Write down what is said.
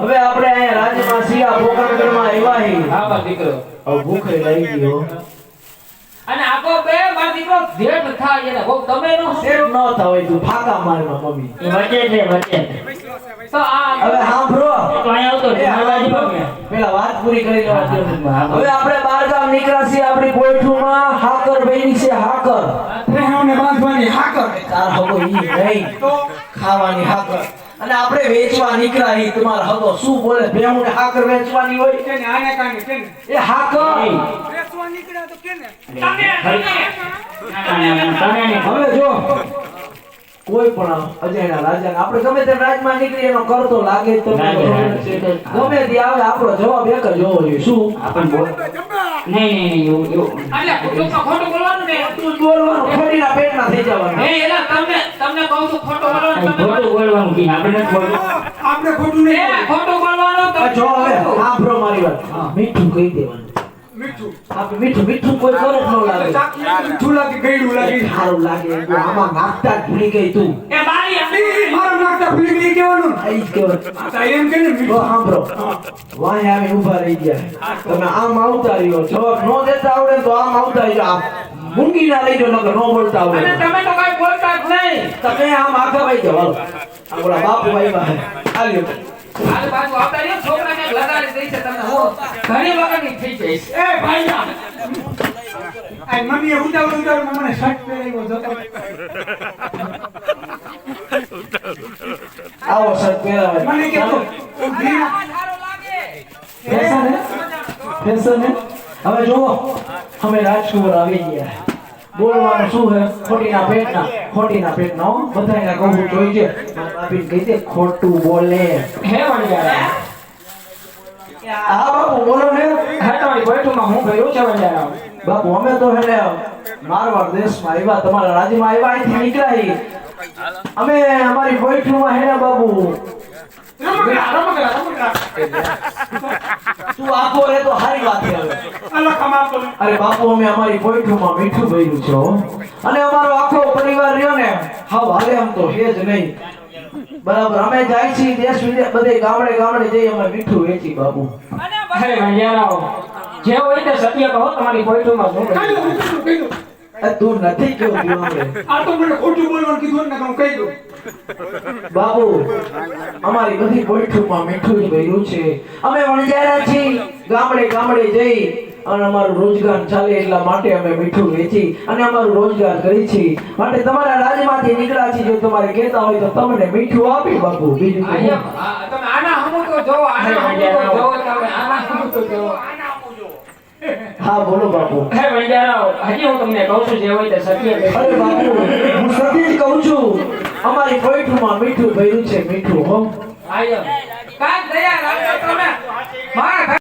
હવે આપણે અહીંયા રાજમાં સિયા પોકરણગઢમાં આવ્યા હી. હા બા દીકરો. હવે ભૂખે લઈ ગયો. અને આપો બે બા દીકરો જેઠ થાય એને. ભોગ તમે નો શેઠ ન થાય તું ફાકા મારમાં મમ્મી. એ વચે છે વચે તો આ હવે સાંભળો. તો અહીંયા આવતો મારવાજી બાપુ. પેલા વાત પૂરી કરી લેવા દે હવે આપણે બાર ગામ નીકળ્યા છીએ આપણી પોઈઠુમાં હાકર બની છે હાકર. ત્રેહાઓને બાંધવાની હાકર. તાર હગો ઈ નહીં. તો ખાવાની હાકર. અને આપણે વેચવા નીકળ્યા એ તમારા હતો શું બોલે? ભેહુંને હાકર વેચવાની હોય? કેને? આને કાને કેને? એ હાકર. વેચવા નીકળ્યા તો કેને? તમે તમે હવે જો. કોઈ પણ અજયના રાજા આપણે ગમે તે રાજમાં નીકળી એનો કરતો લાગે. છે. ગમે તે આવે આપણો જવાબ એક જ હોવો જોઈએ. શું? આપણ બોલ. નહીં નહીં નહીં એવું એવું. એટલે ખોટું બોલવાનું ને? તું બોલવાનું ખોટીના પેટમાં થઈ જવાનું. એ એલા તમને તમને કહું છું ખોટું બોલવાનું ખોટું બોલવાનું કી? આપણે નથી આપણે ખોટું નહીં ખોટું બોલવાનું જો હવે સાંભળો મારી વાત. મીઠું કહી દેવાનું. મીઠું. આપણે મીઠું મીઠું કોઈ કરે ન લાગે. મીઠું લાગે ગળ્યું લાગે. સારું લાગે. આમાં નાખતા ભૂલી ગઈ તું. એ બારી ઈ મારો નાકતા ભૂલી ગઈ કહેવાનું. આ ઈ આ તો એમ કે મીઠું. સાંભળો. વાંહે આવીને ઊભા રહી ગયા. તમે આમ આવતા રહ્યો. જવાબ ન દેતા આવડે તો આમ આવતા રહ્યો. આમ મૂંગી ના લઈ જો નકર ન બોલતા આવડે. તમે તો કઈ બોલતા જ નહીં. તમે આમ આગળ ભાઈ જાઓ હાલો. આ બોલા બાપ ભાઈ વાહે હાલ્યો હાલ બાજુ આવતા રહ્યો છોકરાને લગાડી દઈ છે તમને. હો ઘણી વખતની થઈ જઈશ એ ભાઈ આ મમ્મીએ ઉતાવળ ઉતાવળ મને શર્ટ પહેરાવ્યો જોતો આવો શર્ટ પહેરાવે. મને કે તું ફેશન હે? ફેશન હે? હવે જુઓ અમે રાજકુમાર આવી ગયા. બોલવાનું શું હે ખોટીના પેટના ખોટીના પેટના હો. બધાયને કહું જોઈએ ભાભીને કહી દે ખોટું બોલે. હે વણજારા હા બાપુ બોલો ને. હા તમારી બેઠુંમાં હું કર્યું છે વણજારા બાપુ અમે તો હેને મારવાડ દેશમાં આવ્યા તમારા રાજ્યમાં આવ્યા અહીંથી નીકળ્યા અમે અમારી બાબુ રમકડા રમકડા રમકડા. તું આખો રે તો સારી વાત છે હવે. કમાતો અરે બાપુ અમે અમારી પોઈઠુમાં મીઠું ભર્યું છે અને અમારો આખો પરિવાર રહ્યો ને હાવ હાલે આમ તો હે જ નહીં. બરાબર અમે જાય છીએ દેશ વિદેશ બધે ગામડે ગામડે જઈ અમે મીઠું વેચી બાપુ. અરે વણજારાઓ જે હોય તે સત્ય કહો તમારી બેઠુંમાં શું કાઈ કર્યું દઉં કહી દઉં એ તું નથી કેવું આ તો મને ખોટું બોલવાનું કીધું ને હું કહી દઉં. બાબુ અમારી બધી પોઈઠુમાં મીઠું જ ભર્યું છે. અમે વણજારા છીએ ગામડે ગામડે જઈ અને અમારું રોજગાર ચાલે એટલા માટે અમે મીઠું વેચી અને અમારું રોજગાર કરી છે માટે તમારા રાજમાંથી નીકળ્યા છે જો તમારે કહેતા હોય તો તમને મીઠું આપી બાપુ. બીજું તમે આના હમુ તો જો આના હમુ તો જો તમે આના હમુ તો જોવો. હા. બોલો બાપુ. હે વણજારાઓ હજી હું તમને કહું છું જે હોય તે સત્ય અરે બાપુ હું સત્ય જ કહું છું. અમારી પોઈઠુમાં મીઠું ભર્યું છે મીઠું હો. આયમ. કાંઈ દયા રાખો તમે.